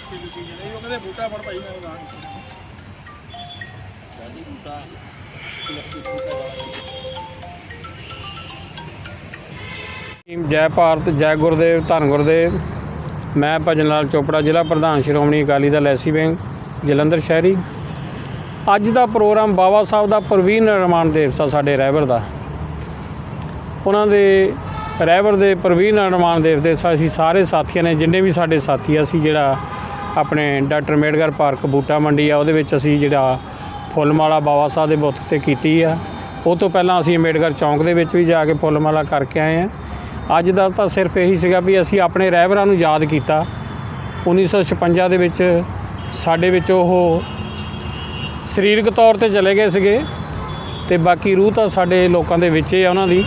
ਕੀ ਜਿਹੜੇ ਉਹ ਕਹਿੰਦੇ ਬੂਟਾ ਫੜ ਭਾਈ ਮੈਂ ਲਗਾ ਸਾਡੀ ਬੂਟਾ। ਲੱਕੀ ਬੂਟਾ ਟੀਮ ਜੈ ਭਾਰਤ ਜੈ ਗੁਰਦੇਵ ਧੰਨ ਗੁਰਦੇਵ। ਮੈਂ ਭਜਨ ਲਾਲ ਚੋਪੜਾ ਜ਼ਿਲ੍ਹਾ ਪ੍ਰਧਾਨ ਸ਼੍ਰੋਮਣੀ ਅਕਾਲੀ ਦਲ ਐਸੀ ਬੈਂਕ ਜਲੰਧਰ ਸ਼ਹਿਰੀ। ਅੱਜ ਦਾ ਪ੍ਰੋਗਰਾਮ ਬਾਬਾ ਸਾਹਿਬ ਦਾ ਪ੍ਰਵੀਨ ਨਿਰਮਾਣ ਦਿਵਸ ਆ ਸਾਡੇ ਰਹਿਬਰ ਦਾ। ਉਹਨਾਂ ਦੇ ਰਹਿਬਰ ਦੇ ਪ੍ਰਵੀਨ ਨਿਰਮਾਣ ਦਿਵਸ ਦੇ ਸ- ਅਸੀਂ ਸਾਰੇ ਸਾਥੀਆਂ ਨੇ ਜਿੰਨੇ ਵੀ ਸਾਡੇ ਸਾਥੀ ਆ, ਅਸੀਂ ਜਿਹੜਾ ਆਪਣੇ ਡਾਕਟਰ ਅੰਬੇਡਕਰ ਪਾਰਕ ਬੂਟਾ ਮੰਡੀ ਆ, ਉਹਦੇ ਵਿੱਚ ਅਸੀਂ ਜਿਹੜਾ ਫੁੱਲਮਾਲਾ ਬਾਬਾ ਸਾਹਿਬ ਦੇ ਬੁੱਤ ਤੇ ਕੀਤੀ ਆ। ਉਹ ਤੋਂ ਪਹਿਲਾਂ ਅਸੀਂ ਅੰਬੇਡਕਰ ਚੌਂਕ ਦੇ ਵਿੱਚ ਵੀ ਜਾ ਕੇ ਫੁੱਲਮਾਲਾ ਕਰਕੇ ਆਏ ਆ। ਅੱਜ ਦਾ ਤਾਂ ਸਿਰਫ ਇਹੀ ਸੀਗਾ ਵੀ ਅਸੀਂ ਆਪਣੇ ਰਹਿਬਰਾਂ ਨੂੰ ਯਾਦ ਕੀਤਾ। 1956 ਦੇ ਵਿੱਚ ਸਾਡੇ ਵਿੱਚ ਉਹ ਸਰੀਰਕ ਤੌਰ ਤੇ ਚਲੇ ਗਏ ਸੀਗੇ ਤੇ ਬਾਕੀ ਰੂਹ ਤਾਂ ਸਾਡੇ ਲੋਕਾਂ ਦੇ ਵਿੱਚ ਹੀ ਆ ਉਹਨਾਂ ਦੀ।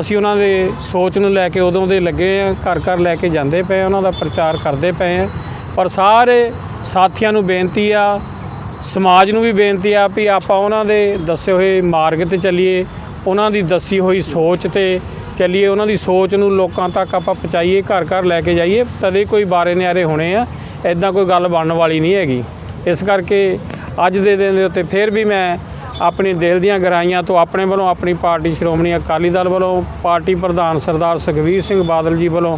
ਅਸੀਂ ਉਹਨਾਂ ਦੇ ਸੋਚ ਨੂੰ ਲੈ ਕੇ ਉਦੋਂ ਦੇ ਲੱਗੇ ਆ, ਘਰ ਘਰ ਲੈ ਕੇ ਜਾਂਦੇ ਪਏ ਉਹਨਾਂ ਦਾ ਪ੍ਰਚਾਰ ਕਰਦੇ ਪਏ ਆ। ਪਰ ਸਾਰੇ ਸਾਥੀਆਂ ਨੂੰ ਬੇਨਤੀ ਆ, ਸਮਾਜ ਨੂੰ ਵੀ ਬੇਨਤੀ ਆ ਵੀ ਆਪਾਂ ਉਹਨਾਂ ਦੇ ਦੱਸੇ ਹੋਏ ਮਾਰਗ ਤੇ ਚੱਲੀਏ, ਉਹਨਾਂ ਦੀ ਦੱਸੀ ਹੋਈ ਸੋਚ ਤੇ ਚੱਲੀਏ, ਉਹਨਾਂ ਦੀ ਸੋਚ ਨੂੰ ਲੋਕਾਂ ਤੱਕ ਆਪਾਂ ਪਹੁੰਚਾਈਏ, ਘਰ ਘਰ ਲੈ ਕੇ ਜਾਈਏ, ਤਦੇ ਕੋਈ ਬਾਰੇ ਨਿਆਰੇ ਹੋਣੇ ਆ ਐਦਾਂ ਕੋਈ ਗੱਲ ਬਣਨ ਵਾਲੀ ਨਹੀਂ ਹੈਗੀ। ਇਸ ਕਰਕੇ ਅੱਜ ਦੇ ਦਿਨ ਦੇ ਉੱਤੇ ਫਿਰ ਵੀ ਮੈਂ ਆਪਣੇ ਦਿਲ ਦੀਆਂ ਗਹਿਰਾਈਆਂ ਤੋਂ ਆਪਣੇ ਵੱਲੋਂ ਆਪਣੀ ਪਾਰਟੀ ਸ਼੍ਰੋਮਣੀ ਅਕਾਲੀ ਦਲ ਵੱਲੋਂ, ਪਾਰਟੀ ਪ੍ਰਧਾਨ ਸਰਦਾਰ ਸੁਖਬੀਰ ਸਿੰਘ ਬਾਦਲ ਜੀ ਵੱਲੋਂ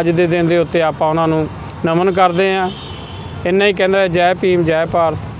ਅੱਜ ਦੇ ਦਿਨ ਦੇ ਉੱਤੇ ਆਪਾਂ ਉਹਨਾਂ ਨੂੰ ਨਮਨ ਕਰਦੇ ਹਾਂ। ਇੰਨਾ ਹੀ ਕਹਿੰਦਾ ਜੈ ਭੀਮ ਜੈ ਭਾਰਤ।